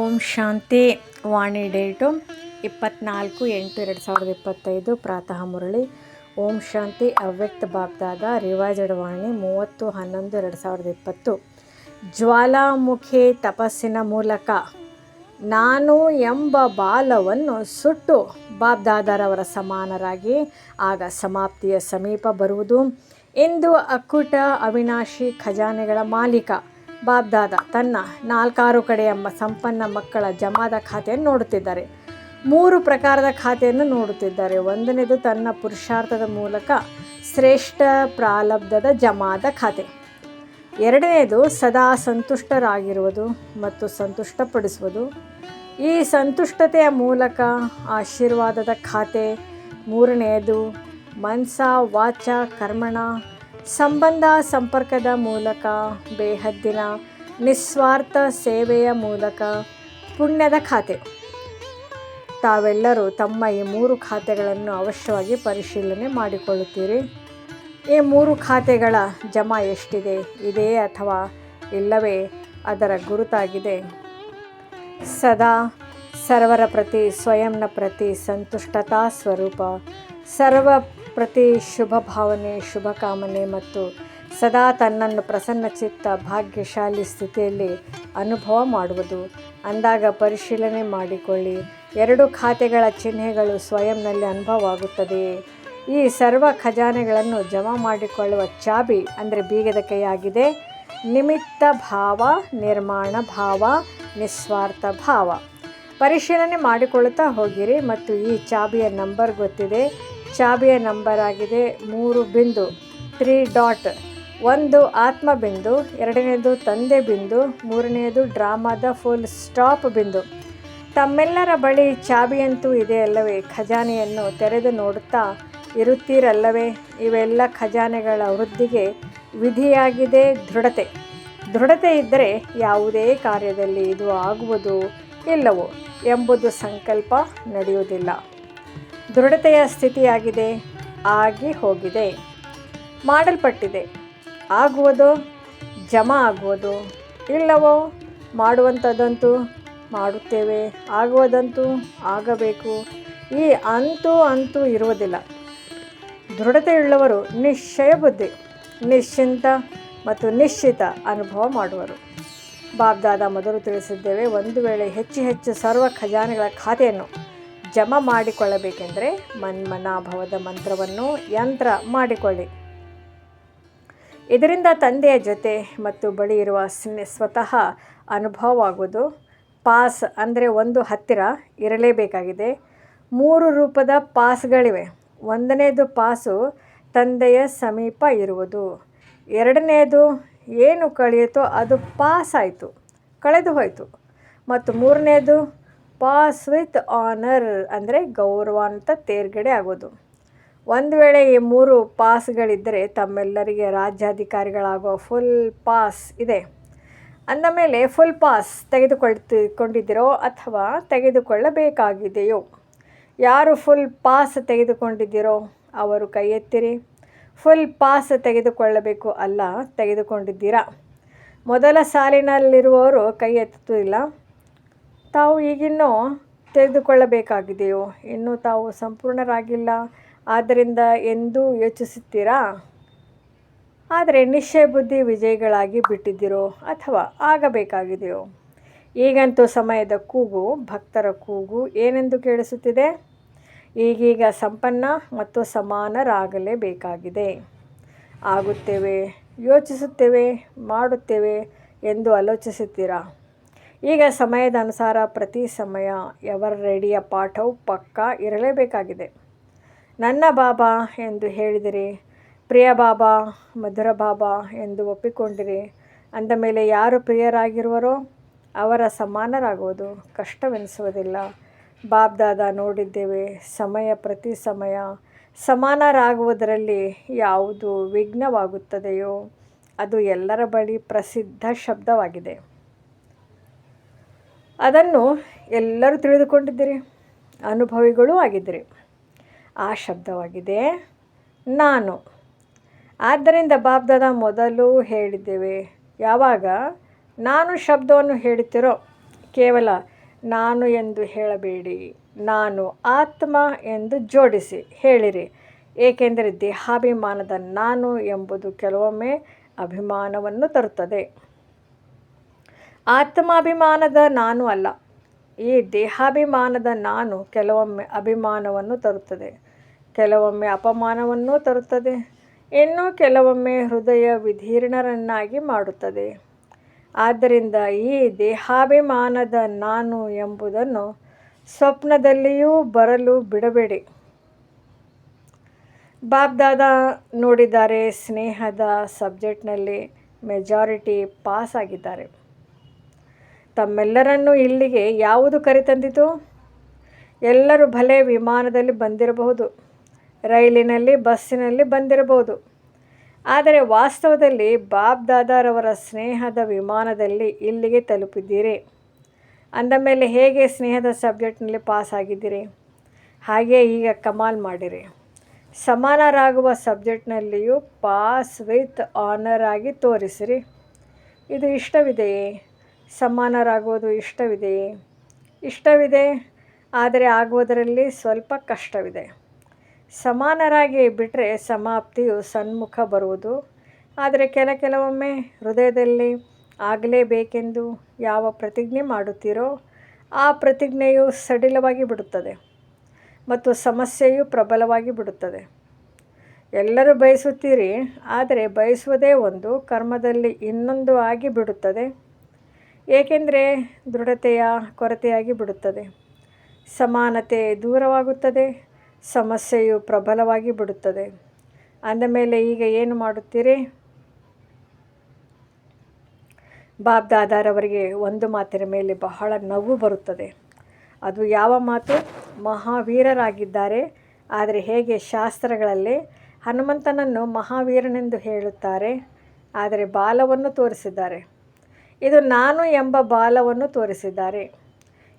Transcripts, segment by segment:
ಓಂ ಶಾಂತಿ, ವಾಣಿ date. ಇಪ್ಪತ್ನಾಲ್ಕು ಎಂಟು ಎರಡು ಸಾವಿರದ ಇಪ್ಪತ್ತೈದು, ಪ್ರಾತಃ ಮುರಳಿ. ಓಂ ಶಾಂತಿ, ಅವ್ಯಕ್ತ ಬಾಬ್ದಾದ ರಿವಾಜಡ್ ವಾಣಿ, ಮೂವತ್ತು ಹನ್ನೊಂದು ಎರಡು ಸಾವಿರದ ಇಪ್ಪತ್ತು. ಜ್ವಾಲಾಮುಖಿ ತಪಸ್ಸಿನ ಮೂಲಕ ನಾನು ಎಂಬ ಬಾಲವನ್ನು ಸುಟ್ಟು ಬಾಬ್ದಾದರವರ ಸಮಾನರಾಗಿ, ಆಗ ಸಮಾಪ್ತಿಯ ಸಮೀಪ ಬರುವುದು. ಇಂದು ಅಕ್ಕುಟ ಅವಿನಾಶಿ ಖಜಾನೆಗಳ ಮಾಲೀಕ. ಬಾಬ್ದಾದ ತನ್ನ ನಾಲ್ಕಾರು ಕಡೆಯ ಸಂಪನ್ನ ಮಕ್ಕಳ ಜಮಾದ ಖಾತೆಯನ್ನು ನೋಡುತ್ತಿದ್ದಾರೆ. ಮೂರು ಪ್ರಕಾರದ ಖಾತೆಯನ್ನು ನೋಡುತ್ತಿದ್ದಾರೆ. ಒಂದನೇದು ತನ್ನ ಪುರುಷಾರ್ಥದ ಮೂಲಕ ಶ್ರೇಷ್ಠ ಪ್ರಾಲಬ್ಧದ ಜಮಾದ ಖಾತೆ. ಎರಡನೇದು ಸದಾ ಸಂತುಷ್ಟರಾಗಿರುವುದು ಮತ್ತು ಸಂತುಷ್ಟಪಡಿಸುವುದು. ಈ ಸಂತುಷ್ಟತೆಯ ಮೂಲಕ ಆಶೀರ್ವಾದದ ಖಾತೆ. ಮೂರನೆಯದು ಮನಸ ವಾಚ ಕರ್ಮಣ ಸಂಬಂಧ ಸಂಪರ್ಕದ ಮೂಲಕ, ಬೇಹದ್ದಿನ ನಿಸ್ವಾರ್ಥ ಸೇವೆಯ ಮೂಲಕ ಪುಣ್ಯದ ಖಾತೆ. ತಾವೆಲ್ಲರೂ ತಮ್ಮ ಈ ಮೂರು ಖಾತೆಗಳನ್ನು ಅವಶ್ಯವಾಗಿ ಪರಿಶೀಲನೆ ಮಾಡಿಕೊಳ್ಳುತ್ತೀರಿ. ಈ ಮೂರು ಖಾತೆಗಳ ಜಮಾ ಎಷ್ಟಿದೆ? ಇದೆಯೇ ಅಥವಾ ಇಲ್ಲವೇ? ಅದರ ಗುರುತಾಗಿದೆ. ಸದಾ ಸರ್ವರ ಪ್ರತಿ ಸ್ವಯಂನ ಪ್ರತಿ ಸಂತುಷ್ಟತಾ ಸ್ವರೂಪ, ಸರ್ವ ಪ್ರತಿ ಶುಭ ಭಾವನೆ, ಶುಭ ಕಾಮನೆ ಮತ್ತು ಸದಾ ತನ್ನನ್ನು ಪ್ರಸನ್ನಚಿತ್ತ ಭಾಗ್ಯಶಾಲಿ ಸ್ಥಿತಿಯಲ್ಲಿ ಅನುಭವ ಮಾಡುವುದು. ಅಂದಾಗ ಪರಿಶೀಲನೆ ಮಾಡಿಕೊಳ್ಳಿ. ಎರಡು ಖಾತೆಗಳ ಚಿಹ್ನೆಗಳು ಸ್ವಯಂನಲ್ಲಿ ಅನುಭವವಾಗುತ್ತದೆಯೇ ಈ ಸರ್ವ ಖಜಾನೆಗಳನ್ನು ಜಮಾ ಮಾಡಿಕೊಳ್ಳುವ ಚಾಬಿ ಅಂದರೆ ಬೀಗದ ಕೈಯಾಗಿದೆ. ನಿಮಿತ್ತ ಭಾವ, ನಿರ್ಮಾಣ ಭಾವ, ನಿಸ್ವಾರ್ಥ ಭಾವ. ಪರಿಶೀಲನೆ ಮಾಡಿಕೊಳ್ಳುತ್ತಾ ಹೋಗಿರಿ ಮತ್ತು ಈ ಚಾಬಿಯ ನಂಬರ್ ಗೊತ್ತಿದೆ. ಚಾಬಿಯ ನಂಬರ್ ಆಗಿದೆ ಮೂರು ಬಿಂದು ತ್ರೀ ಡಾಟ್. ಒಂದು ಆತ್ಮ ಬಿಂದು, ಎರಡನೇದು ತಂದೆ ಬಿಂದು ಮೂರನೆಯದು ಡ್ರಾಮಾದ ಫುಲ್ ಸ್ಟಾಪ್ ಬಿಂದು. ತಮ್ಮೆಲ್ಲರ ಬಳಿ ಚಾಬಿಯಂತೂ ಇದೆ ಅಲ್ಲವೇ? ಖಜಾನೆಯನ್ನು ತೆರೆದು ನೋಡುತ್ತಾ ಇರುತ್ತೀರಲ್ಲವೇ? ಇವೆಲ್ಲ ಖಜಾನೆಗಳ ವೃದ್ಧಿಗೆ ವಿಧಿಯಾಗಿದೆ ದೃಢತೆ. ದೃಢತೆ ಇದ್ದರೆ ಯಾವುದೇ ಕಾರ್ಯದಲ್ಲಿ ಇದು ಆಗುವುದು ಇಲ್ಲವೋ ಎಂಬುದು ಸಂಕಲ್ಪ ನಡೆಯುವುದಿಲ್ಲ. ದೃಢತೆಯ ಸ್ಥಿತಿಯಾಗಿದೆ, ಆಗಿ ಹೋಗಿದೆ. ಮಾಡಲ್ಪಟ್ಟಿದೆ. ಆಗುವುದು, ಜಮಾ ಆಗುವುದು. ಇಲ್ಲವೋ, ಮಾಡುವಂಥದ್ದಂತೂ ಮಾಡುತ್ತೇವೆ. ಆಗುವುದಂತೂ ಆಗಬೇಕು. ಈ ಅಂತೂ ಅಂತೂ ಇರುವುದಿಲ್ಲ. ದೃಢತೆಯುಳ್ಳವರು ನಿಶ್ಚಯ ಬುದ್ಧಿ, ನಿಶ್ಚಿಂತ ಮತ್ತು ನಿಶ್ಚಿತ ಅನುಭವ ಮಾಡುವರು. ಬಾಬ್ದಾದ ಮೊದಲು ತಿಳಿಸಿದ್ದೇವೆ, ಒಂದು ವೇಳೆ ಹೆಚ್ಚು ಹೆಚ್ಚು ಸರ್ವ ಖಜಾನೆಗಳ ಖಾತೆಯನ್ನು ಜಮಾ ಮಾಡಿಕೊಳ್ಳಬೇಕೆಂದರೆ ಮನ್ಮನಾಭವದ ಮಂತ್ರವನ್ನು ಯಂತ್ರ ಮಾಡಿಕೊಳ್ಳಿ. ಇದರಿಂದ ತಂದೆಯ ಜೊತೆ ಮತ್ತು ಬಳಿ ಇರುವ ಸ್ವತಃ ಅನುಭವವಾಗುವುದು. ಪಾಸ್ ಅಂದರೆ ಒಂದು ಹತ್ತಿರ ಇರಲೇಬೇಕಾಗಿದೆ. ಮೂರು ರೂಪದ ಪಾಸ್ಗಳಿವೆ. ಒಂದನೇದು ಪಾಸು ತಂದೆಯ ಸಮೀಪ ಇರುವುದು. ಎರಡನೇದು ಏನು ಕಳೆಯಿತೋ ಅದು ಪಾಸ್ ಆಯಿತು ಕಳೆದು ಹೋಯಿತು ಮತ್ತು ಮೂರನೇದು ಪಾಸ್ ವಿತ್ ಆನರ್ ಅಂದರೆ ಗೌರವಾನ್ವಿತ ತೇರ್ಗಡೆ ಆಗೋದು. ಒಂದು ವೇಳೆ ಈ ಮೂರು ಪಾಸ್ಗಳಿದ್ದರೆ ತಮ್ಮೆಲ್ಲರಿಗೆ ರಾಜ್ಯಾಧಿಕಾರಿಗಳಾಗುವ ಫುಲ್ ಪಾಸ್ ಇದೆ. ಅಂದ ಮೇಲೆ ಫುಲ್ ಪಾಸ್ ತೆಗೆದುಕೊಳ್ತಿಕೊಂಡಿದ್ದೀರೋ ಅಥವಾ ತೆಗೆದುಕೊಳ್ಳಬೇಕಾಗಿದೆಯೋ? ಯಾರು ಫುಲ್ ಪಾಸ್ ತೆಗೆದುಕೊಂಡಿದ್ದೀರೋ ಅವರು ಕೈ ಎತ್ತಿರಿ. ಫುಲ್ ಪಾಸ್ ತೆಗೆದುಕೊಳ್ಳಬೇಕು ಅಲ್ಲ, ತೆಗೆದುಕೊಂಡಿದ್ದೀರಾ? ಮೊದಲ ಸಾಲಿನಲ್ಲಿರುವವರು ಕೈ ಎತ್ತುತ್ತಿಲ್ಲ. ತಾವು ಈಗಿನ್ನೂ ತೆಗೆದುಕೊಳ್ಳಬೇಕಾಗಿದೆಯೋ? ಇನ್ನೂ ತಾವು ಸಂಪೂರ್ಣರಾಗಿಲ್ಲ. ಆದ್ದರಿಂದ ಎಂದೂ ಯೋಚಿಸುತ್ತೀರಾ? ಆದರೆ ನಿಶ್ಚಯ ಬುದ್ಧಿ ವಿಜಯಗಳಾಗಿ ಬಿಟ್ಟಿದ್ದೀರೋ ಅಥವಾ ಆಗಬೇಕಾಗಿದೆಯೋ? ಈಗಂತೂ ಸಮಯದ ಕೂಗು, ಭಕ್ತರ ಕೂಗು ಏನೆಂದು ಕೇಳಿಸುತ್ತಿದೆ? ಈಗೀಗ ಸಂಪನ್ನ ಮತ್ತು ಸಮಾನರಾಗಲೇಬೇಕಾಗಿದೆ. ಆಗುತ್ತೇವೆ, ಯೋಚಿಸುತ್ತೇವೆ, ಮಾಡುತ್ತೇವೆ ಎಂದು ಆಲೋಚಿಸುತ್ತೀರಾ? ಈಗ ಸಮಯದ ಅನುಸಾರ ಪ್ರತಿ ಸಮಯ ಎವರ್ ರೆಡಿಯ ಪಾಠವು ಪಕ್ಕ ಇರಲೇಬೇಕಾಗಿದೆ. ನನ್ನ ಬಾಬಾ ಎಂದು ಹೇಳಿದಿರಿ, ಪ್ರಿಯ ಬಾಬಾ, ಮಧುರ ಬಾಬಾ ಎಂದು ಒಪ್ಪಿಕೊಂಡಿರಿ, ಅಂದ ಮೇಲೆ ಯಾರು ಪ್ರಿಯರಾಗಿರುವರೋ ಅವರ ಸಮಾನರಾಗುವುದು ಕಷ್ಟವೆನಿಸುವುದಿಲ್ಲ. ಬಾಬ್ದಾದ ನೋಡಿದ್ದೇವೆ, ಸಮಯ ಪ್ರತಿ ಸಮಯ ಸಮಾನರಾಗುವುದರಲ್ಲಿ ಯಾವುದು ವಿಘ್ನವಾಗುತ್ತದೆಯೋ ಅದು ಎಲ್ಲರ ಬಳಿ ಪ್ರಸಿದ್ಧ ಶಬ್ದವಾಗಿದೆ. ಅದನ್ನು ಎಲ್ಲರೂ ತಿಳಿದುಕೊಂಡಿದ್ದೀರಿ. ಅನುಭವಿಗಳೂ ಆಗಿದ್ದೀರಿ. ಆ ಶಬ್ದವಾಗಿದೆ, ನಾನು. ಆದ್ದರಿಂದ ಬಾಬ್ದಾದ ಮೊದಲು ಹೇಳಿದ್ದೇವೆ, ಯಾವಾಗ ನಾನು ಶಬ್ದವನ್ನು ಹೇಳುತ್ತಿರೋ, ಕೇವಲ ನಾನು ಎಂದು ಹೇಳಬೇಡಿ, ನಾನು ಆತ್ಮ ಎಂದು ಜೋಡಿಸಿ ಹೇಳಿರಿ. ಏಕೆಂದರೆ ದೇಹಾಭಿಮಾನದ ನಾನು ಎಂಬುದು ಕೆಲವೊಮ್ಮೆ ಅಭಿಮಾನವನ್ನು ತರುತ್ತದೆ. ಆತ್ಮಾಭಿಮಾನದ ನಾನು ಅಲ್ಲ. ಈ ದೇಹಾಭಿಮಾನದ ನಾನು ಕೆಲವೊಮ್ಮೆ ಅಭಿಮಾನವನ್ನು ತರುತ್ತದೆ, ಕೆಲವೊಮ್ಮೆ ಅಪಮಾನವನ್ನೂ ತರುತ್ತದೆ, ಇನ್ನೂ ಕೆಲವೊಮ್ಮೆ ಹೃದಯ ವಿಧೀರ್ಣರನ್ನಾಗಿ ಮಾಡುತ್ತದೆ. ಆದ್ದರಿಂದ ಈ ದೇಹಾಭಿಮಾನದ ನಾನು ಎಂಬುದನ್ನು ಸ್ವಪ್ನದಲ್ಲಿಯೂ ಬರಲು ಬಿಡಬೇಡಿ. ಬಾಬ್ದಾದ ನೋಡಿದ್ದಾರೆ, ಸ್ನೇಹದ ಸಬ್ಜೆಕ್ಟ್ನಲ್ಲಿ ಮೆಜಾರಿಟಿ ಪಾಸ್ ಆಗಿದ್ದಾರೆ ತಮ್ಮೆಲ್ಲರನ್ನು ಇಲ್ಲಿಗೆ ಯಾವುದು ಕರೆತಂದಿತು? ಎಲ್ಲರೂ ಭಲೆ ವಿಮಾನದಲ್ಲಿ ಬಂದಿರಬಹುದು, ರೈಲಿನಲ್ಲಿ, ಬಸ್ಸಿನಲ್ಲಿ ಬಂದಿರಬಹುದು. ಆದರೆ ವಾಸ್ತವದಲ್ಲಿ ಬಾಬ್ ದಾದಾರವರ ಸ್ನೇಹದ ವಿಮಾನದಲ್ಲಿ ಇಲ್ಲಿಗೆ ತಲುಪಿದ್ದೀರಿ. ಅಂದ ಮೇಲೆ ಹೇಗೆ ಸ್ನೇಹದ ಸಬ್ಜೆಕ್ಟ್ನಲ್ಲಿ ಪಾಸ್ ಆಗಿದ್ದೀರಿ ಹಾಗೆ ಈಗ ಕಮಾಲ್ ಮಾಡಿರಿ. ಸಮಾನರಾಗುವ ಸಬ್ಜೆಕ್ಟ್ನಲ್ಲಿಯೂ ಪಾಸ್ ವಿತ್ ಆನರ್ ಆಗಿ ತೋರಿಸಿರಿ. ಇದು ಇಷ್ಟವಿದೆಯೇ? ಸಮಾನರಾಗುವುದು ಇಷ್ಟವಿದೆಯೇ ಇಷ್ಟವಿದೆ, ಆದರೆ ಆಗುವುದರಲ್ಲಿ ಸ್ವಲ್ಪ ಕಷ್ಟವಿದೆ. ಸಮಾನರಾಗಿ ಬಿಟ್ಟರೆ ಸಮಾಪ್ತಿಯು ಸನ್ಮುಖ ಬರುವುದು. ಆದರೆ ಕೆಲ ಕೆಲವೊಮ್ಮೆ ಹೃದಯದಲ್ಲಿ ಆಗಲೇಬೇಕೆಂದು ಯಾವ ಪ್ರತಿಜ್ಞೆ ಮಾಡುತ್ತೀರೋ, ಆ ಪ್ರತಿಜ್ಞೆಯು ಸಡಿಲವಾಗಿ ಬಿಡುತ್ತದೆ ಮತ್ತು ಸಮಸ್ಯೆಯು ಪ್ರಬಲವಾಗಿ ಬಿಡುತ್ತದೆ. ಎಲ್ಲರೂ ಬಯಸುತ್ತೀರಿ, ಆದರೆ ಬಯಸುವುದೇ ಒಂದು, ಕರ್ಮದಲ್ಲಿ ಇನ್ನೊಂದು ಆಗಿ ಬಿಡುತ್ತದೆ. ಏಕೆಂದರೆ ದೃಢತೆಯ ಕೊರತೆಯಾಗಿ ಬಿಡುತ್ತದೆ. ಸಮಾನತೆ ದೂರವಾಗುತ್ತದೆ, ಸಮಸ್ಯೆಯು ಪ್ರಬಲವಾಗಿ ಬಿಡುತ್ತದೆ. ಅಂದಮೇಲೆ ಈಗ ಏನು ಮಾಡುತ್ತೀರಿ? ಬಾಬ್ ದಾದಾರವರಿಗೆ ಒಂದು ಮಾತಿನ ಮೇಲೆ ಬಹಳ ನಗು ಬರುತ್ತದೆ. ಅದು ಯಾವ ಮಾತು? ಮಹಾವೀರರಾಗಿದ್ದಾರೆ. ಆದರೆ ಹೇಗೆ ಶಾಸ್ತ್ರಗಳಲ್ಲಿ ಹನುಮಂತನನ್ನು ಮಹಾವೀರನೆಂದು ಹೇಳುತ್ತಾರೆ? ಆದರೆ ಬಾಲವನ್ನು ತೋರಿಸಿದ್ದಾರೆ. ಇದು ನಾನು ಎಂಬ ಬಾಲವನ್ನು ತೋರಿಸಿದ್ದಾರೆ.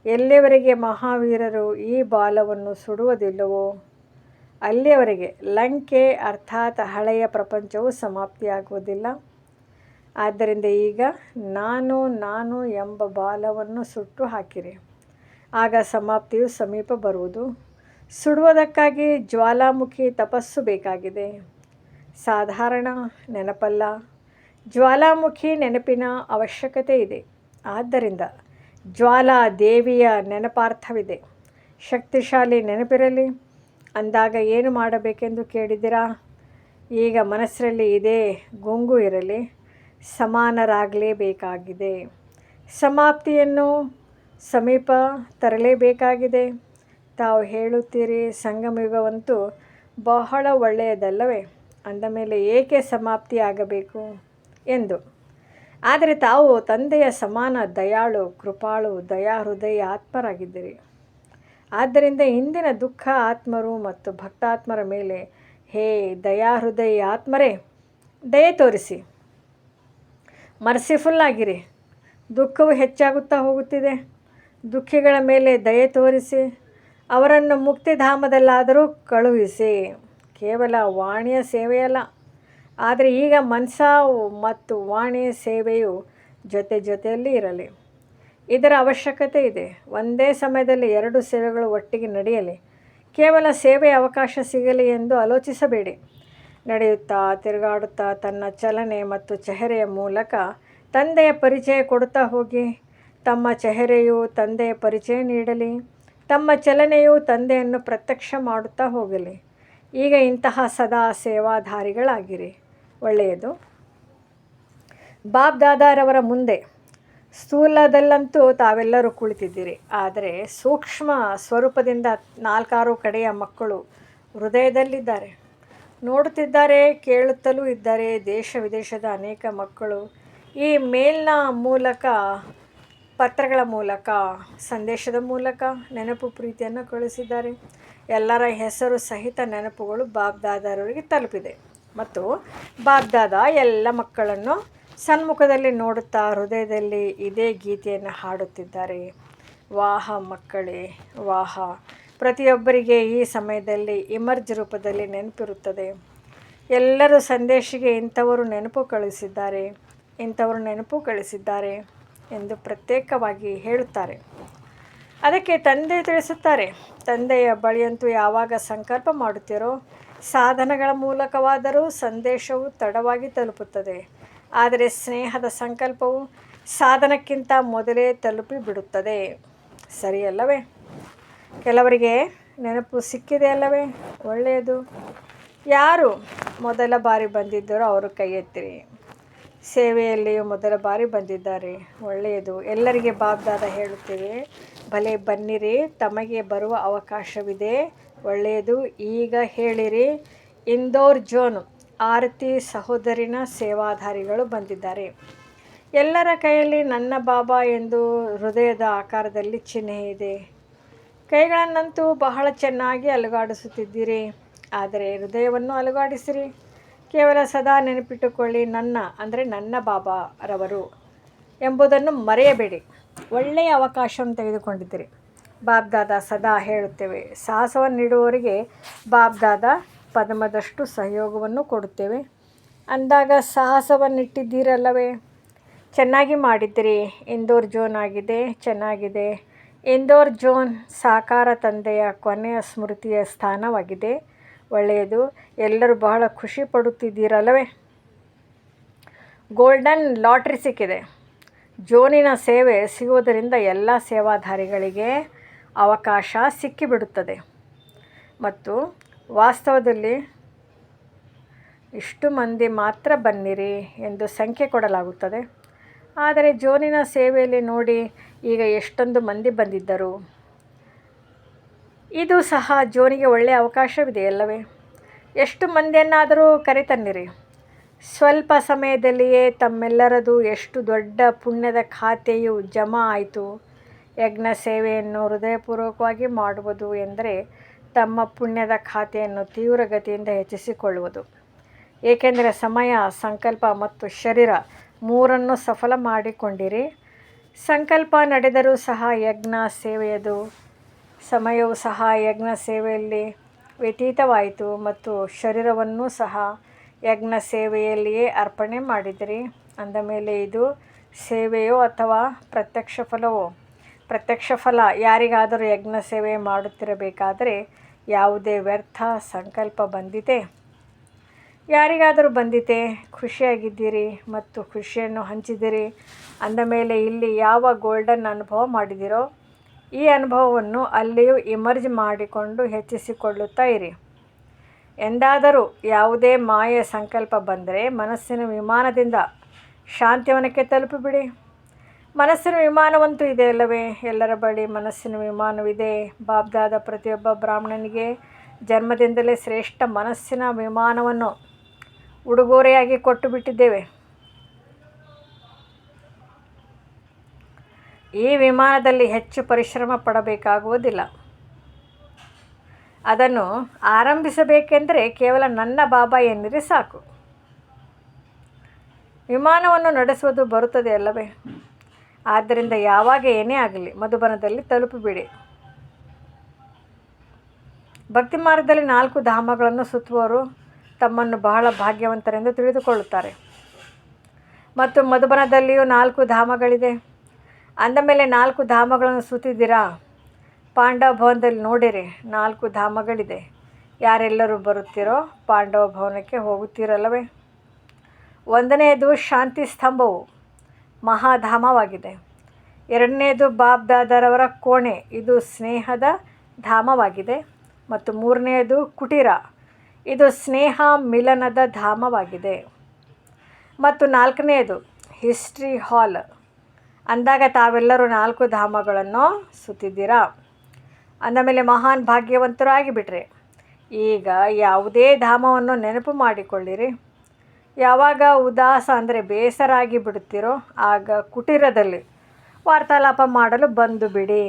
ಎಲ್ಲಿಯವರೆಗೆ ಮಹಾವೀರರು ಈ ಬಾಲವನ್ನು ಸುಡುವುದಿಲ್ಲವೋ, ಅಲ್ಲಿಯವರೆಗೆ ಲಂಕೆ ಅರ್ಥಾತ್ ಹಳೆಯ ಪ್ರಪಂಚವು ಸಮಾಪ್ತಿಯಾಗುವುದಿಲ್ಲ. ಆದ್ದರಿಂದ ಈಗ ನಾನು ನಾನು ಎಂಬ ಬಾಲವನ್ನು ಸುಟ್ಟು ಹಾಕಿರಿ. ಆಗ ಸಮಾಪ್ತಿಯು ಸಮೀಪ ಬರುವುದು. ಸುಡುವುದಕ್ಕಾಗಿ ಜ್ವಾಲಾಮುಖಿ ತಪಸ್ಸು ಬೇಕಾಗಿದೆ. ಸಾಧಾರಣ ನೆನಪಲ್ಲ. ಜ್ವಾಲಾಮುಖಿ ನೆನಪಿನ ಅವಶ್ಯಕತೆ ಇದೆ. ಆದ್ದರಿಂದ ಜ್ವಾಲಾ ದೇವಿಯ ನೆನಪಾರ್ಥವಿದೆ. ಶಕ್ತಿಶಾಲಿ ನೆನಪಿರಲಿ. ಅಂದಾಗ ಏನು ಮಾಡಬೇಕೆಂದು ಕೇಳಿದಿರಾ ಈಗ ಮನಸ್ಸರಲ್ಲಿ ಇದೇ ಗುಂಗು ಇರಲಿ. ಸಮಾನರಾಗಲೇಬೇಕಾಗಿದೆ. ಸಮಾಪ್ತಿಯನ್ನು ಸಮೀಪ ತರಲೇಬೇಕಾಗಿದೆ. ತಾವು ಹೇಳುತ್ತೀರಿ, ಸಂಗಮಯುಗವಂತೂ ಬಹಳ ಒಳ್ಳೆಯದಲ್ಲವೇ? ಅಂದ ಮೇಲೆ ಏಕೆ ಸಮಾಪ್ತಿ ಆಗಬೇಕು ಎಂದು. ಆದರೆ ತಾವು ತಂದೆಯ ಸಮಾನ ದಯಾಳು, ಕೃಪಾಳು ದಯಾ ಹೃದಯ ಆತ್ಮರಾಗಿದ್ದೀರಿ. ಆದ್ದರಿಂದ ಇಂದಿನ ದುಃಖ ಆತ್ಮರು ಮತ್ತು ಭಕ್ತಾತ್ಮರ ಮೇಲೆ, ಹೇ ದಯಾ ಹೃದಯ ಆತ್ಮರೇ, ದಯೆ ತೋರಿಸಿ. ಮರ್ಸಿಫುಲ್ ಆಗಿರಿ. ದುಃಖವು ಹೆಚ್ಚಾಗುತ್ತಾ ಹೋಗುತ್ತಿದೆ. ದುಃಖಿಗಳ ಮೇಲೆ ದಯೆ ತೋರಿಸಿ. ಅವರನ್ನು ಮುಕ್ತಿಧಾಮದಲ್ಲಾದರೂ ಕಳುಹಿಸಿ. ಕೇವಲ ವಾಣಿಯ ಸೇವೆಯಲ್ಲ. ಆದರೆ ಈಗ ಮನಸ ಮತ್ತು ವಾಣಿ ಸೇವೆಯು ಜೊತೆ ಜೊತೆಯಲ್ಲಿ ಇರಲಿ. ಇದರ ಅವಶ್ಯಕತೆ ಇದೆ. ಒಂದೇ ಸಮಯದಲ್ಲಿ ಎರಡು ಸೇವೆಗಳು ಒಟ್ಟಿಗೆ ನಡೆಯಲಿ. ಕೇವಲ ಸೇವೆಯ ಅವಕಾಶ ಸಿಗಲಿ ಎಂದು ಆಲೋಚಿಸಬೇಡಿ. ನಡೆಯುತ್ತಾ, ತಿರುಗಾಡುತ್ತಾ ತನ್ನ ಚಲನೆ ಮತ್ತು ಚೆಹರೆಯ ಮೂಲಕ ತಂದೆಯ ಪರಿಚಯ ಕೊಡುತ್ತಾ ಹೋಗಿ. ತಮ್ಮ ಚೆಹರೆಯು ತಂದೆಯ ಪರಿಚಯ ನೀಡಲಿ. ತಮ್ಮ ಚಲನೆಯು ತಂದೆಯನ್ನು ಪ್ರತ್ಯಕ್ಷ ಮಾಡುತ್ತಾ ಹೋಗಲಿ. ಈಗ ಇಂತಹ ಸದಾ ಸೇವಾಧಾರಿಗಳಾಗಿರಿ. ಒಳ್ಳೆಯದು. ಬಾಬ್ ದಾದಾರವರ ಮುಂದೆ ಸ್ಥೂಲದಲ್ಲಂತೂ ತಾವೆಲ್ಲರೂ ಕುಳಿತಿದ್ದೀರಿ. ಆದರೆ ಸೂಕ್ಷ್ಮ ಸ್ವರೂಪದಿಂದ ನಾಲ್ಕಾರು ಕಡೆಯ ಮಕ್ಕಳು ಹೃದಯದಲ್ಲಿದ್ದಾರೆ. ನೋಡುತ್ತಿದ್ದಾರೆ, ಕೇಳುತ್ತಲೂ ಇದ್ದಾರೆ. ದೇಶ ವಿದೇಶದ ಅನೇಕ ಮಕ್ಕಳು ಈ ಮೇಲ್ನ ಮೂಲಕ, ಪತ್ರಗಳ ಮೂಲಕ, ಸಂದೇಶದ ಮೂಲಕ ನೆನಪು ಪ್ರೀತಿಯನ್ನು ಕಳಿಸಿದ್ದಾರೆ. ಎಲ್ಲರ ಹೆಸರು ಸಹಿತ ನೆನಪುಗಳು ಬಾಬ್ದಾದರವರಿಗೆ ತಲುಪಿದೆ. ಮತ್ತು ಬಾಗ್ದಾದ ಎಲ್ಲ ಮಕ್ಕಳನ್ನು ಸನ್ಮುಖದಲ್ಲಿ ನೋಡುತ್ತಾ ಹೃದಯದಲ್ಲಿ ಇದೇ ಗೀತೆಯನ್ನು ಹಾಡುತ್ತಿದ್ದಾರೆ. ವಾಹ ಮಕ್ಕಳೇ, ವಾಹ. ಪ್ರತಿಯೊಬ್ಬರಿಗೆ ಈ ಸಮಯದಲ್ಲಿ ಇಮರ್ಜ್ ರೂಪದಲ್ಲಿ ನೆನಪಿರುತ್ತದೆ. ಎಲ್ಲರೂ ಸಂದೇಶಿಗೆ ಇಂಥವರು ನೆನಪು ಕಳಿಸಿದ್ದಾರೆ, ಇಂಥವರು ನೆನಪು ಕಳಿಸಿದ್ದಾರೆ ಎಂದು ಪ್ರತ್ಯೇಕವಾಗಿ ಹೇಳುತ್ತಾರೆ. ಅದಕ್ಕೆ ತಂದೆ ತಿಳಿಸುತ್ತಾರೆ, ತಂದೆಯ ಬಳಿಯಂತೂ ಯಾವಾಗ ಸಂಕಲ್ಪ ಮಾಡುತ್ತೀರೋ ಸಾಧನಗಳ ಮೂಲಕವಾದರೂ ಸಂದೇಶವು ತಡವಾಗಿ ತಲುಪುತ್ತದೆ. ಆದರೆ ಸ್ನೇಹದ ಸಂಕಲ್ಪವು ಸಾಧನಕ್ಕಿಂತ ಮೊದಲೇ ತಲುಪಿ ಬಿಡುತ್ತದೆ ಸರಿಯಲ್ಲವೇ? ಕೆಲವರಿಗೆ ನೆನಪು ಸಿಕ್ಕಿದೆ ಅಲ್ಲವೇ? ಒಳ್ಳೆಯದು. ಯಾರು ಮೊದಲ ಬಾರಿ ಬಂದಿದ್ದರೋ ಅವರು ಕೈ ಎತ್ತಿರಿ. ಸೇವೆಯಲ್ಲಿಯೂ ಮೊದಲ ಬಾರಿ ಬಂದಿದ್ದಾರೆ. ಒಳ್ಳೆಯದು. ಎಲ್ಲರಿಗೆ ಬಾಬ್ದಾದ ಹೇಳುತ್ತೇವೆ. ಭಲೇ ಬನ್ನಿರಿ. ತಮಗೆ ಬರುವ ಅವಕಾಶವಿದೆ. ಒಳ್ಳೆಯದು. ಈಗ ಹೇಳಿರಿ, ಇಂದೋರ್ ಜೋನ್ ಆರತಿ ಸಹೋದರಿನ ಸೇವಾಧಾರಿಗಳು ಬಂದಿದ್ದಾರೆ. ಎಲ್ಲರ ಕೈಯಲ್ಲಿ ನನ್ನ ಬಾಬಾ ಎಂದು ಹೃದಯದ ಆಕಾರದಲ್ಲಿ ಚಿಹ್ನೆ ಇದೆ. ಕೈಗಳನ್ನಂತೂ ಬಹಳ ಚೆನ್ನಾಗಿ ಅಲುಗಾಡಿಸುತ್ತಿದ್ದೀರಿ. ಆದರೆ ಹೃದಯವನ್ನು ಅಲುಗಾಡಿಸಿರಿ. ಕೇವಲ ಸದಾ ನೆನಪಿಟ್ಟುಕೊಳ್ಳಿ, ನನ್ನ, ಅಂದರೆ ನನ್ನ ಬಾಬಾರವರು ಎಂಬುದನ್ನು ಮರೆಯಬೇಡಿ. ಒಳ್ಳೆಯ ಅವಕಾಶವನ್ನು ತೆಗೆದುಕೊಂಡಿದ್ದೀರಿ. ಬಾಬ್ದಾದ ಸದಾ ಹೇಳುತ್ತೇವೆ. ಸಾಹಸವನ್ನು ನೀಡುವವರಿಗೆ ಬಾಬ್ದಾದ ಪದಮದಷ್ಟು ಸಹಯೋಗವನ್ನು ಕೊಡುತ್ತೇವೆ. ಅಂದಾಗ ಸಾಹಸವನ್ನಿಟ್ಟಿದ್ದೀರಲ್ಲವೇ? ಚೆನ್ನಾಗಿ ಮಾಡಿದ್ರಿ ಇಂದೋರ್ ಜೋನ್ ಆಗಿದೆ, ಚೆನ್ನಾಗಿದೆ. ಇಂದೋರ್ ಜೋನ್ ಸಾಕಾರ ತಂದೆಯ ಕೊನೆಯ ಸ್ಮೃತಿಯ ಸ್ಥಾನವಾಗಿದೆ. ಒಳ್ಳೆಯದು. ಎಲ್ಲರೂ ಬಹಳ ಖುಷಿ ಪಡುತ್ತಿದ್ದೀರಲ್ಲವೇ? ಗೋಲ್ಡನ್ ಲಾಟ್ರಿ ಸಿಕ್ಕಿದೆ. ಜೋನಿನ ಸೇವೆ ಸಿಗುವುದರಿಂದ ಎಲ್ಲ ಸೇವಾಧಾರಿಗಳಿಗೆ ಅವಕಾಶ ಸಿಕ್ಕಿಬಿಡುತ್ತದೆ. ಮತ್ತು ವಾಸ್ತವದಲ್ಲಿ ಇಷ್ಟು ಮಂದಿ ಮಾತ್ರ ಬನ್ನಿರಿ ಎಂದು ಸಂಖ್ಯೆ ಕೊಡಲಾಗುತ್ತದೆ. ಆದರೆ ಜೋನಿನ ಸೇವೆಯಲ್ಲಿ ನೋಡಿ ಈಗ ಎಷ್ಟೊಂದು ಮಂದಿ ಬಂದಿದ್ದರು. ಇದು ಸಹ ಜೋನಿಗೆ ಒಳ್ಳೆಯ ಅವಕಾಶವಿದೆಯಲ್ಲವೇ ಎಷ್ಟು ಮಂದಿಯನ್ನಾದರೂ ಕರೆತನ್ನಿರಿ. ಸ್ವಲ್ಪ ಸಮಯದಲ್ಲಿಯೇ ತಮ್ಮೆಲ್ಲರದು ಎಷ್ಟು ದೊಡ್ಡ ಪುಣ್ಯದ ಖಾತೆಯು ಜಮಾ ಆಯಿತು. ಯಜ್ಞ ಸೇವೆಯನ್ನು ಹೃದಯಪೂರ್ವಕವಾಗಿ ಮಾಡುವುದು ಎಂದರೆ ತಮ್ಮ ಪುಣ್ಯದ ಖಾತೆಯನ್ನು ತೀವ್ರಗತಿಯಿಂದ ಹೆಚ್ಚಿಸಿಕೊಳ್ಳುವುದು. ಏಕೆಂದರೆ ಸಮಯ, ಸಂಕಲ್ಪ ಮತ್ತು ಶರೀರ ಮೂರನ್ನು ಸಫಲ ಮಾಡಿಕೊಂಡಿರಿ. ಸಂಕಲ್ಪ ನಡೆದರೂ ಸಹ ಯಜ್ಞ ಸೇವೆಯದು. ಸಮಯವು ಸಹ ಯಜ್ಞ ಸೇವೆಯಲ್ಲಿ ವ್ಯತೀತವಾಯಿತು ಮತ್ತು ಶರೀರವನ್ನು ಸಹ ಯಜ್ಞ ಸೇವೆಯಲ್ಲಿಯೇ ಅರ್ಪಣೆ ಮಾಡಿದಿರಿ. ಅಂದ ಮೇಲೆ ಇದು ಸೇವೆಯೋ ಅಥವಾ ಪ್ರತ್ಯಕ್ಷ ಫಲವೋ? ಪ್ರತ್ಯಕ್ಷ ಫಲ. ಯಾರಿಗಾದರೂ ಯಜ್ಞ ಸೇವೆ ಮಾಡುತ್ತಿರಬೇಕಾದರೆ ಯಾವುದೇ ವ್ಯರ್ಥ ಸಂಕಲ್ಪ ಬಂದಿದೆ. ಯಾರಿಗಾದರೂ ಬಂದಿತೆ ಖುಷಿಯಾಗಿದ್ದೀರಿ ಮತ್ತು ಖುಷಿಯನ್ನು ಹಂಚಿದಿರಿ ಅಂದ ಮೇಲೆ ಇಲ್ಲಿ ಯಾವ ಗೋಲ್ಡನ್ ಅನುಭವ ಮಾಡಿದಿರೋ, ಈ ಅನುಭವವನ್ನು ಅಲ್ಲಿಯೂ ಇಮರ್ಜ್ ಮಾಡಿಕೊಂಡು ಹೆಚ್ಚಿಸಿಕೊಳ್ಳುತ್ತಾ ಇರಿ. ಎಂದಾದರೂ ಯಾವುದೇ ಮಾಯ ಸಂಕಲ್ಪ ಬಂದರೆ ಮನಸ್ಸಿನ ವಿಮಾನದಿಂದ ಶಾಂತಿವನಕ್ಕೆ ತಲುಪಿಬಿಡಿ. ಮನಸ್ಸಿನ ವಿಮಾನವಂತೂ ಇದೆ ಅಲ್ಲವೇ? ಎಲ್ಲರ ಬಳಿ ಮನಸ್ಸಿನ ವಿಮಾನವಿದೆ. ಬಾಬ್ದಾದ ಪ್ರತಿಯೊಬ್ಬ ಬ್ರಾಹ್ಮಣನಿಗೆ ಜನ್ಮದಿಂದಲೇ ಶ್ರೇಷ್ಠ ಮನಸ್ಸಿನ ವಿಮಾನವನ್ನು ಉಡುಗೊರೆಯಾಗಿ ಕೊಟ್ಟು ಬಿಟ್ಟಿದ್ದೇವೆ ಈ ವಿಮಾನದಲ್ಲಿ ಹೆಚ್ಚು ಪರಿಶ್ರಮ ಪಡಬೇಕಾಗುವುದಿಲ್ಲ. ಅದನ್ನು ಆರಂಭಿಸಬೇಕೆಂದರೆ ಕೇವಲ ನನ್ನ ಬಾಬಾ ಎಂದರೆ ಸಾಕು. ವಿಮಾನವನ್ನು ನಡೆಸುವುದು ಬರುತ್ತದೆ ಅಲ್ಲವೇ? ಆದ್ದರಿಂದ ಯಾವಾಗ ಏನೇ ಆಗಲಿ ಮಧುಬನದಲ್ಲಿ ತಲುಪಿಬಿಡಿ. ಭಕ್ತಿ ಮಾರ್ಗದಲ್ಲಿ ನಾಲ್ಕು ಧಾಮಗಳನ್ನು ಸುತ್ತುವವರು ತಮ್ಮನ್ನು ಬಹಳ ಭಾಗ್ಯವಂತರೆಂದು ತಿಳಿದುಕೊಳ್ಳುತ್ತಾರೆ. ಮತ್ತು ಮಧುಬನದಲ್ಲಿಯೂ ನಾಲ್ಕು ಧಾಮಗಳಿದೆ. ಅಂದ ಮೇಲೆ ನಾಲ್ಕು ಧಾಮಗಳನ್ನು ಸುತ್ತಿದ್ದೀರಾ? ಪಾಂಡವ ಭವನದಲ್ಲಿ ನೋಡಿರಿ, ನಾಲ್ಕು ಧಾಮಗಳಿದೆ. ಯಾರೆಲ್ಲರೂ ಬರುತ್ತೀರೋ ಪಾಂಡವ ಭವನಕ್ಕೆ ಹೋಗುತ್ತೀರಲ್ಲವೇ? ಒಂದನೆಯದು ಶಾಂತಿ ಸ್ತಂಭವು. ಮಹಾಧಾಮವಾಗಿದೆ. ಎರಡನೇದು ಬಾಬ್ ದಾದರವರ ಕೋಣೆ. ಇದು ಸ್ನೇಹದ ಧಾಮವಾಗಿದೆ. ಮತ್ತು ಮೂರನೆಯದು ಕುಟೀರ. ಇದು ಸ್ನೇಹ ಮಿಲನದ ಧಾಮವಾಗಿದೆ. ಮತ್ತು ನಾಲ್ಕನೆಯದು ಹಿಸ್ಟ್ರಿ ಹಾಲ್. ಅಂದಾಗ ತಾವೆಲ್ಲರೂ ನಾಲ್ಕು ಧಾಮಗಳನ್ನು ಸುತ್ತಿದ್ದೀರಾ? ಅಂದಮೇಲೆ ಮಹಾನ್ ಭಾಗ್ಯವಂತರು ಆಗಿಬಿಟ್ರೆ ಈಗ ಯಾವುದೇ ಧಾಮವನ್ನು ನೆನಪು ಮಾಡಿಕೊಳ್ಳಿರಿ. ಯಾವಾಗ ಉದಾಸ ಅಂದರೆ ಬೇಸರಾಗಿ ಬಿಡುತ್ತೀರೋ ಆಗ ಕುಟೀರದಲ್ಲಿ ವಾರ್ತಾಲಾಪ ಮಾಡಲು ಬಂದು ಬಿಡಿ.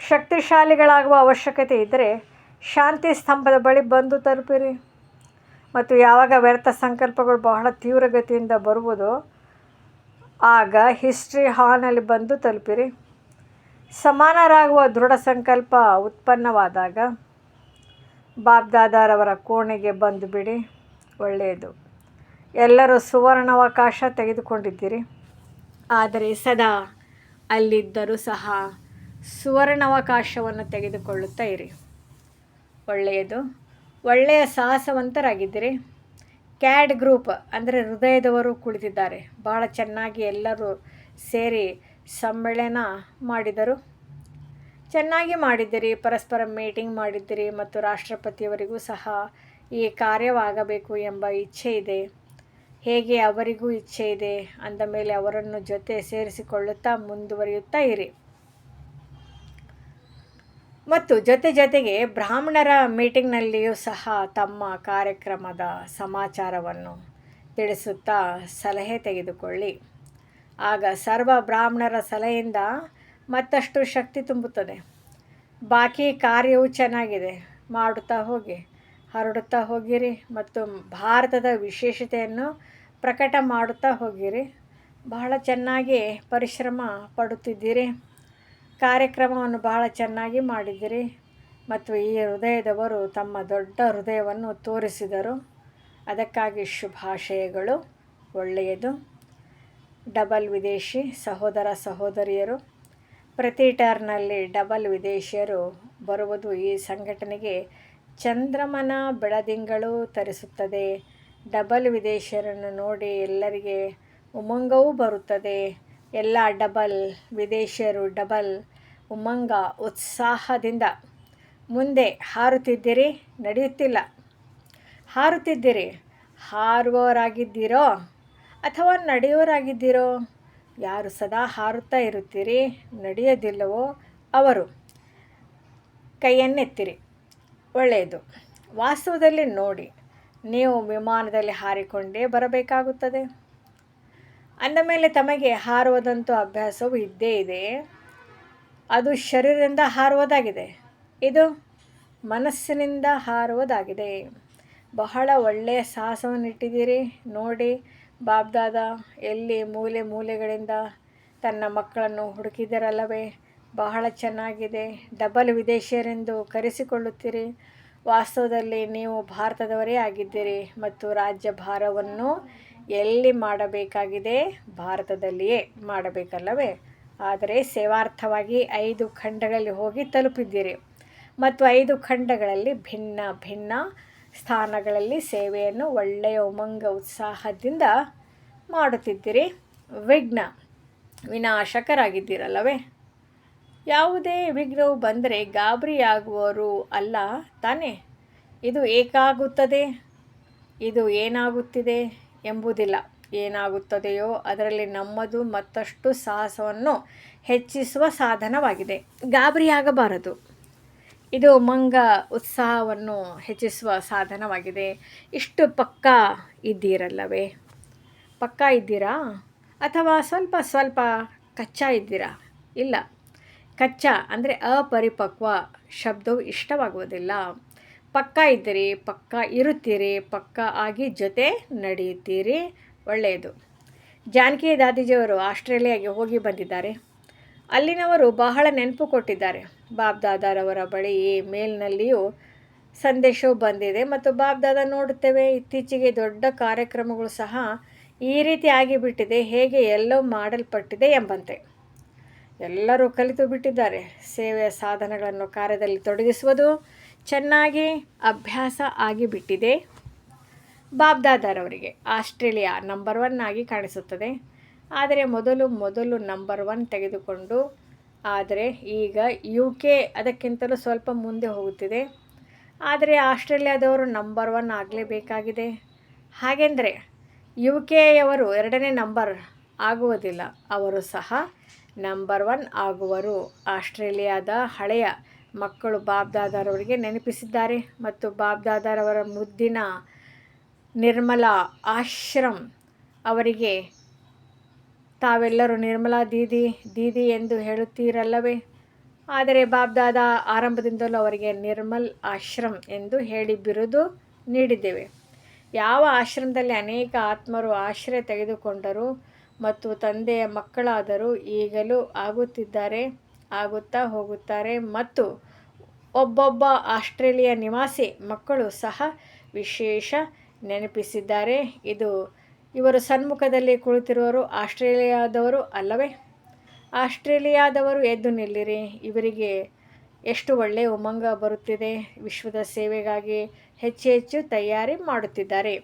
ಶಕ್ತಿಶಾಲಿಗಳಾಗುವ ಅವಶ್ಯಕತೆ ಇದ್ದರೆ ಶಾಂತಿ ಸ್ತಂಭದ ಬಳಿ ಬಂದು ತಲುಪಿರಿ. ಮತ್ತು ಯಾವಾಗ ವ್ಯರ್ಥ ಸಂಕಲ್ಪಗಳು ಬಹಳ ತೀವ್ರಗತಿಯಿಂದ ಬರುವುದು ಆಗ ಹಿಸ್ಟ್ರಿ ಹಾಲ್ನಲ್ಲಿ ಬಂದು ತಲುಪಿರಿ. ಸಮಾನರಾಗುವ ದೃಢ ಸಂಕಲ್ಪ ಉತ್ಪನ್ನವಾದಾಗ ಬಾಬ್ದಾದಾರವರ ಕೋಣೆಗೆ ಬಂದು ಬಿಡಿ. ಒಳ್ಳೆಯದು. ಎಲ್ಲರೂ ಸುವರ್ಣಾವಕಾಶ ತೆಗೆದುಕೊಂಡಿದ್ದೀರಿ. ಆದರೆ ಸದಾ ಅಲ್ಲಿದ್ದರೂ ಸಹ ಸುವರ್ಣಾವಕಾಶವನ್ನು ತೆಗೆದುಕೊಳ್ಳುತ್ತಾ ಇರಿ. ಒಳ್ಳೆಯದು. ಒಳ್ಳೆಯ ಸಾಹಸವಂತರಾಗಿದ್ದೀರಿ. ಕ್ಯಾಡ್ ಗ್ರೂಪ್ ಅಂದರೆ ಹೃದಯದವರು ಕುಳಿತಿದ್ದಾರೆ. ಭಾಳ ಚೆನ್ನಾಗಿ ಎಲ್ಲರೂ ಸೇರಿ ಸಮ್ಮೇಳನ ಮಾಡಿದರು. ಚೆನ್ನಾಗಿ ಮಾಡಿದ್ದೀರಿ. ಪರಸ್ಪರ ಮೀಟಿಂಗ್ ಮಾಡಿದ್ದೀರಿ ಮತ್ತು ರಾಷ್ಟ್ರಪತಿಯವರಿಗೂ ಸಹ ಈ ಕಾರ್ಯವಾಗಬೇಕು ಎಂಬ ಇಚ್ಛೆ ಇದೆ. ಹೇಗೆ ಅವರಿಗೂ ಇಚ್ಛೆ ಇದೆ ಅಂದ ಮೇಲೆ ಅವರನ್ನು ಜೊತೆ ಸೇರಿಸಿಕೊಳ್ಳುತ್ತಾ ಮುಂದುವರಿಯುತ್ತಾ ಇರಿ. ಮತ್ತು ಜೊತೆ ಜೊತೆಗೆ ಬ್ರಾಹ್ಮಣರ ಮೀಟಿಂಗ್ನಲ್ಲಿಯೂ ಸಹ ತಮ್ಮ ಕಾರ್ಯಕ್ರಮದ ಸಮಾಚಾರವನ್ನು ತಿಳಿಸುತ್ತಾ ಸಲಹೆ ತೆಗೆದುಕೊಳ್ಳಿ. ಆಗ ಸರ್ವ ಬ್ರಾಹ್ಮಣರ ಸಲಹೆಯಿಂದ ಮತ್ತಷ್ಟು ಶಕ್ತಿ ತುಂಬುತ್ತದೆ. ಬಾಕಿ ಕಾರ್ಯವು ಚೆನ್ನಾಗಿದೆ. ಮಾಡುತ್ತಾ ಹೋಗಿ. ಹರಡುತ್ತಾ ಹೋಗಿರಿ ಮತ್ತು ಭಾರತದ ವಿಶೇಷತೆಯನ್ನು ಪ್ರಕಟ ಮಾಡುತ್ತಾ ಹೋಗಿರಿ. ಬಹಳ ಚೆನ್ನಾಗಿ ಪರಿಶ್ರಮ ಪಡುತ್ತಿದ್ದೀರಿ. ಕಾರ್ಯಕ್ರಮವನ್ನು ಬಹಳ ಚೆನ್ನಾಗಿ ಮಾಡಿದ್ದೀರಿ ಮತ್ತು ಈ ಹೃದಯದವರು ತಮ್ಮ ದೊಡ್ಡ ಹೃದಯವನ್ನು ತೋರಿಸಿದರು. ಅದಕ್ಕಾಗಿ ಶುಭಾಶಯಗಳು, ಒಳ್ಳೆಯದು. ಡಬಲ್ ವಿದೇಶಿ ಸಹೋದರ ಸಹೋದರಿಯರು, ಪ್ರತಿ ಟರ್ನಲ್ಲಿ ಡಬಲ್ ವಿದೇಶಿಯರು ಬರುವುದು ಈ ಸಂಘಟನೆಗೆ ಚಂದ್ರಮನ ಬೆಳದಿಂಗಳು ತರಿಸುತ್ತದೆ. ಡಬಲ್ ವಿದೇಶಿಯರನ್ನು ನೋಡಿ ಎಲ್ಲರಿಗೆ ಉಮಂಗವೂ ಬರುತ್ತದೆ. ಎಲ್ಲ ಡಬಲ್ ವಿದೇಶಿಯರು ಡಬಲ್, ಉಮಂಗ ಉತ್ಸಾಹದಿಂದ ಮುಂದೆ ಹಾರುತ್ತಿದ್ದೀರಿ, ನಡೆಯುತ್ತಿಲ್ಲ. ಹಾರುತ್ತಿದ್ದೀರಿ, ಹಾರುವವರಾಗಿದ್ದೀರೋ ಅಥವಾ ನಡೆಯೋರಾಗಿದ್ದೀರೋ ಯಾರು ಸದಾ ಹಾರುತ್ತಾ ಇರುತ್ತೀರಿ, ನಡೆಯೋದಿಲ್ಲವೋ ಅವರು ಕೈಯನ್ನೆತ್ತಿರಿ. ಒಳ್ಳೆಯದು. ವಾಸ್ತವದಲ್ಲಿ ನೋಡಿ, ನೀವು ವಿಮಾನದಲ್ಲಿ ಹಾರಿಕೊಂಡೇ ಬರಬೇಕಾಗುತ್ತದೆ. ಅಂದ ಮೇಲೆ ತಮಗೆ ಹಾರುವುದಂತೂ ಅಭ್ಯಾಸವೂ ಇದ್ದೇ ಇದೆ. ಅದು ಶರೀರದಿಂದ ಹಾರುವುದಾಗಿದೆ. ಇದು ಮನಸ್ಸಿನಿಂದ ಹಾರುವುದಾಗಿದೆ. ಬಹಳ ಒಳ್ಳೆಯ ಸಾಹಸವನ್ನು ಇಟ್ಟಿದ್ದೀರಿ ನೋಡಿ, ಬಾಬ್ದಾದ ಎಲ್ಲಿ ಮೂಲೆ ಮೂಲೆಗಳಿಂದ ತನ್ನ ಮಕ್ಕಳನ್ನು ಹುಡುಕಿದರಲ್ಲವೇ. ಬಹಳ ಚೆನ್ನಾಗಿದೆ. ಡಬಲ್ ವಿದೇಶಿಯರೆಂದು ಕರೆಸಿಕೊಳ್ಳುತ್ತೀರಿ. ವಾಸ್ತವದಲ್ಲಿ ನೀವು ಭಾರತದವರೇ ಆಗಿದ್ದೀರಿ ಮತ್ತು ರಾಜ್ಯ ಭಾರವನ್ನು ಎಲ್ಲಿ ಮಾಡಬೇಕಾಗಿದೆ? ಭಾರತದಲ್ಲಿಯೇ ಮಾಡಬೇಕಲ್ಲವೇ? ಆದರೆ ಸೇವಾರ್ಥವಾಗಿ ಐದು ಖಂಡಗಳಲ್ಲಿ ಹೋಗಿ ತಲುಪಿದ್ದೀರಿ. ಮತ್ತು ಐದು ಖಂಡಗಳಲ್ಲಿ ಭಿನ್ನ ಭಿನ್ನ ಸ್ಥಾನಗಳಲ್ಲಿ ಸೇವೆಯನ್ನು ಒಳ್ಳೆಯ ಉಮಂಗ ಉತ್ಸಾಹದಿಂದ ಮಾಡುತ್ತಿದ್ದೀರಿ. ವಿಘ್ನ ವಿನಾಶಕರಾಗಿದ್ದೀರಲ್ಲವೇ? ಯಾವುದೇ ವಿಘ್ನವು ಬಂದರೆ ಗಾಬರಿಯಾಗುವವರು ಅಲ್ಲ ತಾನೇ? ಇದು ಏಕಾಗುತ್ತದೆ? ಇದು ಏನಾಗುತ್ತಿದೆ ಎಂಬುದಿಲ್ಲ. ಏನಾಗುತ್ತದೆಯೋ ಅದರಲ್ಲಿ ನಮ್ಮದು ಮತ್ತಷ್ಟು ಸಾಹಸವನ್ನು ಹೆಚ್ಚಿಸುವ ಸಾಧನವಾಗಿದೆ. ಗಾಬರಿಯಾಗಬಾರದು. ಇದು ಮಂಗ ಉತ್ಸಾಹವನ್ನು ಹೆಚ್ಚಿಸುವ ಸಾಧನವಾಗಿದೆ. ಇಷ್ಟು ಪಕ್ಕ ಇದ್ದೀರಲ್ಲವೇ? ಪಕ್ಕ ಇದ್ದೀರಾ? ಅಥವಾ ಸ್ವಲ್ಪ ಸ್ವಲ್ಪ ಕಚ್ಚಾ ಇದ್ದೀರಾ? ಇಲ್ಲ. ಕಚ್ಚಾ ಅಂದರೆ ಅಪರಿಪಕ್ವ ಶಬ್ದವು ಇಷ್ಟವಾಗುವುದಿಲ್ಲ. ಪಕ್ಕ ಇದ್ದೀರಿ ಪಕ್ಕ ಇರುತ್ತೀರಿ, ಪಕ್ಕ ಆಗಿ ಜೊತೆ ನಡೆಯುತ್ತೀರಿ, ಒಳ್ಳೆಯದು. ಜಾನಕಿ ದಾದಿಜಿಯವರು ಆಸ್ಟ್ರೇಲಿಯಾಗೆ ಹೋಗಿ ಬಂದಿದ್ದಾರೆ. ಅಲ್ಲಿನವರು ಬಹಳ ನೆನಪು ಕೊಟ್ಟಿದ್ದಾರೆ. ಬಾಬ್ ದಾದಾರವರ ಬಳಿ ಮೇಲ್ನಲ್ಲಿಯೂ ಸಂದೇಶವು ಬಂದಿದೆ ಮತ್ತು ಬಾಬ್ ದಾದಾ ನೋಡುತ್ತೇವೆ, ಇತ್ತೀಚೆಗೆ ದೊಡ್ಡ ಕಾರ್ಯಕ್ರಮಗಳು ಸಹ ಈ ರೀತಿ ಆಗಿಬಿಟ್ಟಿದೆ, ಹೇಗೆ ಎಲ್ಲೋ ಮಾಡಲ್ಪಟ್ಟಿದೆ ಎಂಬಂತೆ. ಎಲ್ಲರೂ ಕಲಿತು ಬಿಟ್ಟಿದ್ದಾರೆ ಸೇವೆಯ ಸಾಧನಗಳನ್ನು ಕಾರ್ಯದಲ್ಲಿ ತೊಡಗಿಸುವುದು ಚೆನ್ನಾಗಿ ಅಭ್ಯಾಸ ಆಗಿಬಿಟ್ಟಿದೆ. ಬಾಬ್ದಾದಾರವರಿಗೆ ಆಸ್ಟ್ರೇಲಿಯಾ ನಂಬರ್ ಒನ್ ಆಗಿ ಕಾಣಿಸುತ್ತದೆ. ಆದರೆ ಮೊದಲು ಮೊದಲು ನಂಬರ್ ಒನ್ ತೆಗೆದುಕೊಂಡು, ಆದರೆ ಈಗ ಯು ಕೆ ಅದಕ್ಕಿಂತಲೂ ಸ್ವಲ್ಪ ಮುಂದೆ ಹೋಗುತ್ತಿದೆ. ಆದರೆ ಆಸ್ಟ್ರೇಲಿಯಾದವರು ನಂಬರ್ ಒನ್ ಆಗಲೇಬೇಕಾಗಿದೆ. ಹಾಗೆಂದರೆ ಯು ಕೆಯವರು ಎರಡನೇ ನಂಬರ್ ಆಗುವುದಿಲ್ಲ. ಅವರು ಸಹ ನಂಬರ್ ಒನ್ ಆಗುವರು. ಆಸ್ಟ್ರೇಲಿಯಾದ ಹಳೆಯ ಮಕ್ಕಳು ಬಾಬ್ದಾದಾರವರಿಗೆ ನೆನಪಿಸಿದ್ದಾರೆ. ಮತ್ತು ಬಾಬ್ದಾದಾರವರ ಮುದ್ದಿನ ನಿರ್ಮಲಾ ಆಶ್ರಮ್ ಅವರಿಗೆ ತಾವೆಲ್ಲರೂ ನಿರ್ಮಲಾ ದೀದಿ ದೀದಿ ಎಂದು ಹೇಳುತ್ತೀರಲ್ಲವೇ? ಆದರೆ ಬಾಬ್ದಾದ ಆರಂಭದಿಂದಲೂ ಅವರಿಗೆ ನಿರ್ಮಲ್ ಆಶ್ರಮ್ ಎಂದು ಹೇಳಿ ಬಿರುದು ನೀಡಿದ್ದೇವೆ. ಯಾವ ಆಶ್ರಮದಲ್ಲಿ ಅನೇಕ ಆತ್ಮರು ಆಶ್ರಯ ತೆಗೆದುಕೊಂಡರು? ಮತ್ತು ತಂದೆಯ ಮಕ್ಕಳಾದರೂ ಈಗಲೂ ಆಗುತ್ತಿದ್ದಾರೆ, ಆಗುತ್ತಾ ಹೋಗುತ್ತಾರೆ ಮತ್ತು ಒಬ್ಬೊಬ್ಬ ಆಸ್ಟ್ರೇಲಿಯಾ ನಿವಾಸಿ ಮಕ್ಕಳು ಸಹ ವಿಶೇಷ ನೆನಪಿಸಿದ್ದಾರೆ. ಇದು ಇವರು ಸನ್ಮುಖದಲ್ಲಿ ಕುಳಿತಿರುವರು ಆಸ್ಟ್ರೇಲಿಯಾದವರು ಅಲ್ಲವೇ? ಆಸ್ಟ್ರೇಲಿಯಾದವರು ಎದ್ದು ನಿಲ್ಲಿರಿ, ಇವರಿಗೆ ಎಷ್ಟು ಒಳ್ಳೆಯ ಉಮಂಗ ಬರುತ್ತಿದೆ. ವಿಶ್ವದ ಸೇವೆಗಾಗಿ ಹೆಚ್ಚು ಹೆಚ್ಚು ತಯಾರಿ ಮಾಡುತ್ತಿದ್ದಾರೆ.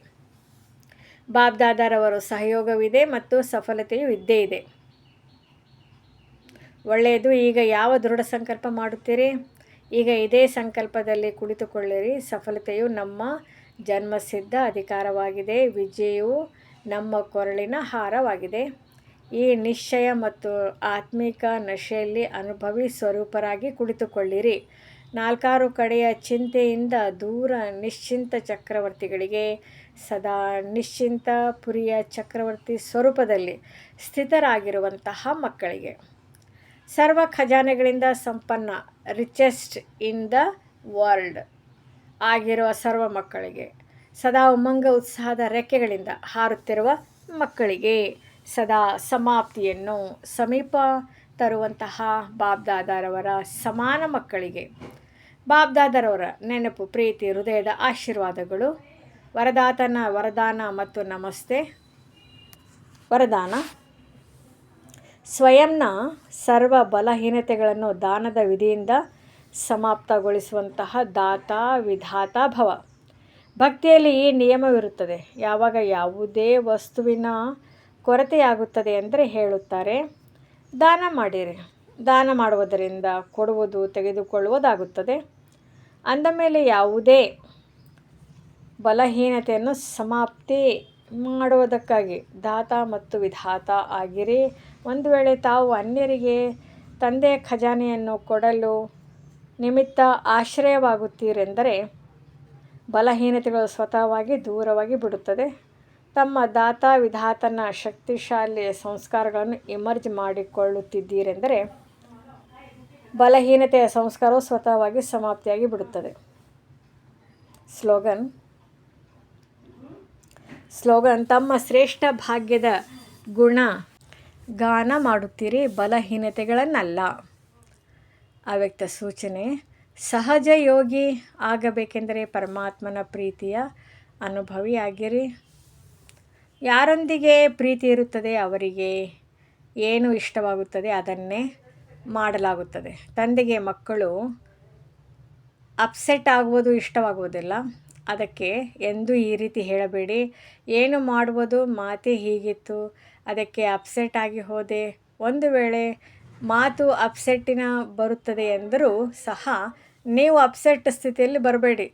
ಬಾಬ್ದಾದಾರವರು ಸಹಯೋಗವಿದೆ ಮತ್ತು ಸಫಲತೆಯು ಇದ್ದೇ ಇದೆ. ಒಳ್ಳೆಯದು, ಈಗ ಯಾವ ದೃಢ ಸಂಕಲ್ಪ ಮಾಡುತ್ತೀರಿ? ಈಗ ಇದೇ ಸಂಕಲ್ಪದಲ್ಲಿ ಕುಳಿತುಕೊಳ್ಳಿರಿ. ಸಫಲತೆಯು ನಮ್ಮ ಜನ್ಮಸಿದ್ಧ ಅಧಿಕಾರವಾಗಿದೆ. ವಿಜಯವು ನಮ್ಮ ಕೊರಳಿನ ಹಾರವಾಗಿದೆ. ಈ ನಿಶ್ಚಯ ಮತ್ತು ಆತ್ಮಿಕ ನಶೆಯಲ್ಲಿ ಅನುಭವಿ ಸ್ವರೂಪರಾಗಿ ಕುಳಿತುಕೊಳ್ಳಿರಿ. ನಾಲ್ಕಾರು ಕಡೆಯ ಚಿಂತೆಯಿಂದ ದೂರ ನಿಶ್ಚಿಂತ ಚಕ್ರವರ್ತಿಗಳಿಗೆ ಸದಾ ನಿಶ್ಚಿಂತ ಪುರಿಯ ಚಕ್ರವರ್ತಿ ಸ್ವರೂಪದಲ್ಲಿ ಸ್ಥಿತರಾಗಿರುವಂತಹ ಮಕ್ಕಳಿಗೆ. ಸರ್ವ ಖಜಾನೆಗಳಿಂದ ಸಂಪನ್ನ ರಿಚೆಸ್ಟ್ ಇನ್ ದ ವರ್ಲ್ಡ್ ಆಗಿರುವ ಸರ್ವ ಮಕ್ಕಳಿಗೆ, ಸದಾ ಉಮಂಗ ಉತ್ಸಾಹದ ರೆಕ್ಕೆಗಳಿಂದ ಹಾರುತ್ತಿರುವ ಮಕ್ಕಳಿಗೆ ಸದಾ ಸಮಾಪ್ತಿಯನ್ನು ಸಮೀಪ ತರುವಂತಹ ಬಾಬ್ದಾದಾರವರ ಸಮಾನ ಮಕ್ಕಳಿಗೆ. ಬಾಬ್ದಾದರವರ ನೆನಪು, ಪ್ರೀತಿ, ಹೃದಯದ ಆಶೀರ್ವಾದಗಳು ವರದಾತನ, ವರದಾನ ಮತ್ತು ನಮಸ್ತೆ. ವರದಾನ. ಸ್ವಯಂನ ಸರ್ವ ಬಲಹೀನತೆಗಳನ್ನು ದಾನದ ವಿಧಿಯಿಂದ ಸಮಾಪ್ತಗೊಳಿಸುವಂತಹ ದಾತ, ವಿಧಾತ, ಭವ. ಭಕ್ತಿಯಲ್ಲಿ ಈ ನಿಯಮವಿರುತ್ತದೆ. ಯಾವಾಗ ಯಾವುದೇ ವಸ್ತುವಿನ ಕೊರತೆಯಾಗುತ್ತದೆ ಅಂದರೆ ಹೇಳುತ್ತಾರೆ, ದಾನ ಮಾಡಿರಿ. ದಾನ ಮಾಡುವುದರಿಂದ ಕೊಡುವುದು ತೆಗೆದುಕೊಳ್ಳುವುದಾಗುತ್ತದೆ. ಅಂದ ಮೇಲೆ ಯಾವುದೇ ಬಲಹೀನತೆಯನ್ನು ಸಮಾಪ್ತಿ ಮಾಡುವುದಕ್ಕಾಗಿ ದಾತ ಮತ್ತು ವಿಧಾತ ಆಗಿರಿ. ಒಂದು ವೇಳೆ ತಾವು ಅನ್ಯರಿಗೆ ತಂದೆಯ ಖಜಾನೆಯನ್ನು ಕೊಡಲು ನಿಮಿತ್ತ ಆಶ್ರಯವಾಗುತ್ತೀರೆಂದರೆ ಬಲಹೀನತೆಗಳು ಸ್ವತಃವಾಗಿ ದೂರವಾಗಿ ಬಿಡುತ್ತದೆ. ತಮ್ಮ ದಾತ ವಿಧಾತನ ಶಕ್ತಿಶಾಲಿ ಸಂಸ್ಕಾರಗಳನ್ನು ಇಮರ್ಜ್ ಮಾಡಿಕೊಳ್ಳುತ್ತಿದ್ದೀರೆಂದರೆ ಬಲಹೀನತೆಯ ಸಂಸ್ಕಾರವು ಸ್ವತಃವಾಗಿ ಸಮಾಪ್ತಿಯಾಗಿ ಬಿಡುತ್ತದೆ. ಸ್ಲೋಗನ್ ಸ್ಲೋಗನ್, ತಮ್ಮ ಶ್ರೇಷ್ಠ ಭಾಗ್ಯದ ಗುಣ ಗಾನ ಮಾಡುತ್ತೀರಿ, ಬಲಹೀನತೆಗಳನ್ನಲ್ಲ. ಅವ್ಯಕ್ತ ಸೂಚನೆ, ಸಹಜ ಯೋಗಿ ಆಗಬೇಕೆಂದರೆ ಪರಮಾತ್ಮನ ಪ್ರೀತಿಯ ಅನುಭವಿಯಾಗಿರಿ. ಯಾರೊಂದಿಗೆ ಪ್ರೀತಿ ಇರುತ್ತದೆ ಅವರಿಗೆ ಏನು ಇಷ್ಟವಾಗುತ್ತದೆ ಅದನ್ನೇ ಮಾಡಲಾಗುತ್ತದೆ. ತಂದೆಗೆ ಮಕ್ಕಳು ಅಪ್ಸೆಟ್ ಆಗುವುದು ಇಷ್ಟವಾಗುವುದಿಲ್ಲ. ಅದಕ್ಕೆ ಎಂದು ಈ ರೀತಿ ಹೇಳಬೇಡಿ. ಏನು ಮಾಡುವುದು? ಮಾತೆ ಹೀಗಿತ್ತು. ಅದಕ್ಕೆ ಅಪ್ಸೆಟ್ ಆಗಿ ಹೋದೆ. ಒಂದು ವೇಳೆ ಮಾತು ಅಪ್ಸೆಟ್ಟಿನ ಬರುತ್ತದೆ ಎಂದರೂ ಸಹ ನೀವು ಅಪ್ಸೆಟ್ ಸ್ಥಿತಿಯಲ್ಲಿ ಬರಬೇಡಿ.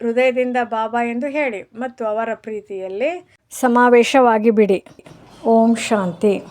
ಹೃದಯದಿಂದ ಬಾಬಾ ಎಂದು ಹೇಳಿ ಮತ್ತು ಅವರ ಪ್ರೀತಿಯಲ್ಲಿ ಸಮಾವೇಶವಾಗಿ ಬಿಡಿ ಓಂ ಶಾಂತಿ.